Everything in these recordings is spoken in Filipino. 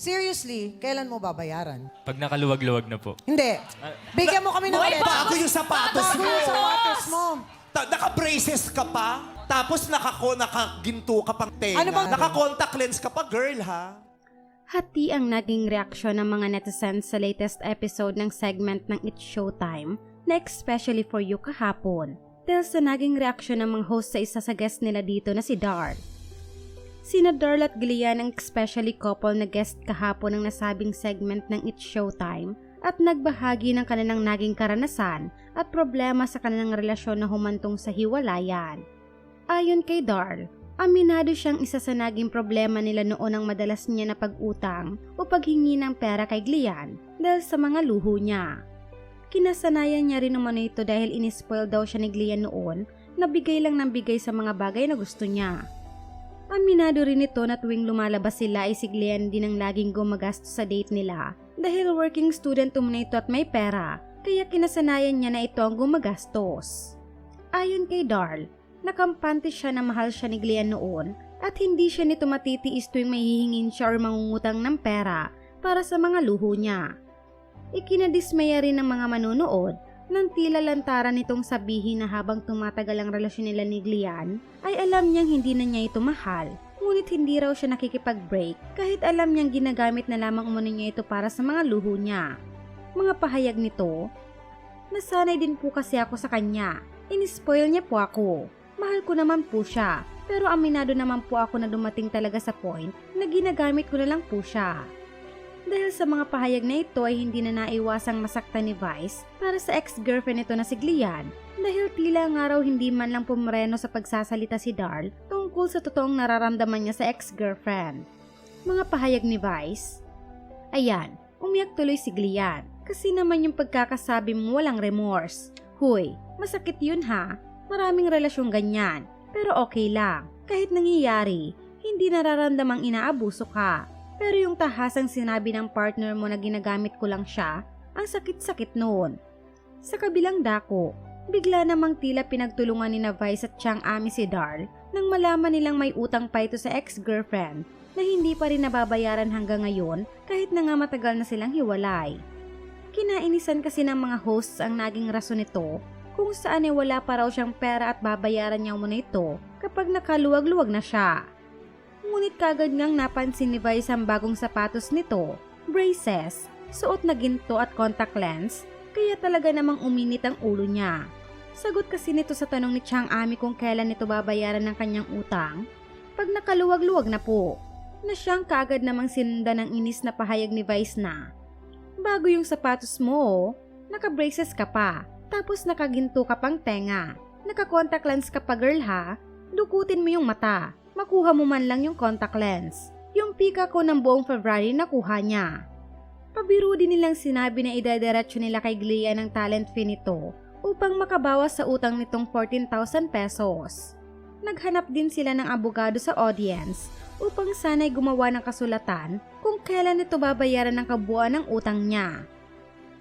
Seriously, kailan mo babayaran? Pag nakaluwag-luwag na po. Hindi. Bigyan mo kami ng Buhay pera. bago yung sapatos Bago mo. yung sapatos mo. Ta- naka-braces ka pa? Tapos nakako, nakaginto ka pang tenga. Ano bang- Naka-contact lens ka pa, girl, ha? Hati ang naging reaksyon ng mga netizens sa latest episode ng segment ng It's Showtime na especially for you kahapon dahil sa naging reaksyon ng mga host sa isa sa guest nila dito na si Dar. Sina Darl at Gillian ang especially couple na guest kahapon ng nasabing segment ng It's Showtime at nagbahagi ng kanilang naging karanasan at problema sa kanilang relasyon na humantong sa hiwalayan. Ayon kay Darl, aminado siyang isa sa naging problema nila noon ang madalas niya na pag-utang o paghingi ng pera kay Glian dahil sa mga luho niya. Kinasanayan niya rin naman ito dahil inispoil daw siya ni Glian noon na bigay lang ng bigay sa mga bagay na gusto niya. Aminado rin ito na tuwing lumalabas sila ay si Glian din ang laging gumagastos sa date nila dahil working student umuna ito at may pera kaya kinasanayan niya na ito ang gumagastos. Ayon kay Darl, nakampante siya na mahal siya ni Glian noon at hindi siya nito matitiis tuwing may hihingin siya or mangungutang ng pera para sa mga luho niya. Ikinadismaya rin ng mga manonood nang tila lantaran nitong sabihin na habang tumatagal ang relasyon nila ni Glian ay alam niyang hindi na niya ito mahal ngunit hindi raw siya nakikipag-break kahit alam niyang ginagamit na lamang umano niya ito para sa mga luho niya. Mga pahayag nito, Nasanay din po kasi ako sa kanya. Inispoil niya po ako. Mahal ko naman po siya. Pero aminado naman po ako na dumating talaga sa point na ginagamit ko na lang po siya. Dahil sa mga pahayag na ito ay hindi na naiwasang masaktan ni Vice para sa ex-girlfriend nito na si Glian dahil tila nga raw hindi man lang pumreno sa pagsasalita si Darl tungkol sa totoong nararamdaman niya sa ex-girlfriend. Mga pahayag ni Vice, Ayan, umiyak tuloy si Glian. Kasi naman yung pagkakasabi mo walang remorse. Huy, masakit yun ha. Maraming relasyong ganyan. Pero okay lang. Kahit nangyayari, hindi nararamdamang inaabuso ka. Pero yung tahasang sinabi ng partner mo na ginagamit ko lang siya, ang sakit-sakit noon. Sa kabilang dako, bigla namang tila pinagtulungan ni na Vice at Chang Ami si Darl nang malaman nilang may utang pa ito sa ex-girlfriend na hindi pa rin nababayaran hanggang ngayon kahit na nga matagal na silang hiwalay. Kinainisan kasi ng mga hosts ang naging rason nito kung saan ay wala pa raw siyang pera at babayaran niya muna ito kapag nakaluwag-luwag na siya. Ngunit kagad ngang napansin ni Vice ang bagong sapatos nito, braces, suot na ginto at contact lens, kaya talaga namang uminit ang ulo niya. Sagot kasi nito sa tanong ni Chang Ami kung kailan nito babayaran ng kanyang utang, pag nakaluwag-luwag na po, na siyang kaagad namang sinundan ng inis na pahayag ni Vice na, Bago yung sapatos mo, naka-braces ka pa, tapos nakaginto ka pang tenga. Naka-contact lens ka pa girl ha, dukutin mo yung mata, makuha mo man lang yung contact lens. Yung pika ko ng buong February nakuha niya. Pabiro din nilang sinabi na idadiretso nila kay Glia ng talent fee nito upang makabawas sa utang nitong 14,000 pesos. Naghanap din sila ng abogado sa audience upang sana'y gumawa ng kasulatan kung kailan ito babayaran ng kabuuan ng utang niya.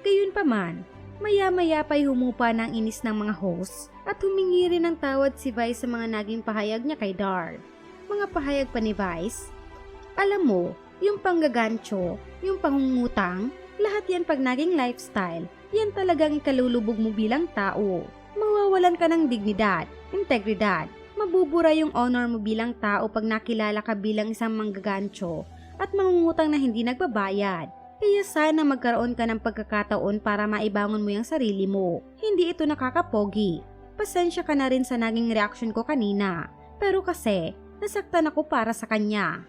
Gayunpaman, maya-maya pa'y humupa ng inis ng mga hosts at humingi rin ng tawad si Vice sa mga naging pahayag niya kay Dar. Mga pahayag pa ni Vice, Alam mo, yung panggagancho, yung pangungutang, lahat yan pag naging lifestyle, yan talagang ikalulubog mo bilang tao. Mawawalan ka ng dignidad, integridad, mabubura yung honor mo bilang tao pag nakilala ka bilang isang manggagancho at mangungutang na hindi nagbabayad. Kaya sana magkaroon ka ng pagkakataon para maibangon mo yung sarili mo. Hindi ito nakakapogi. Pasensya ka na rin sa naging reaction ko kanina. Pero kasi, nasaktan ako para sa kanya.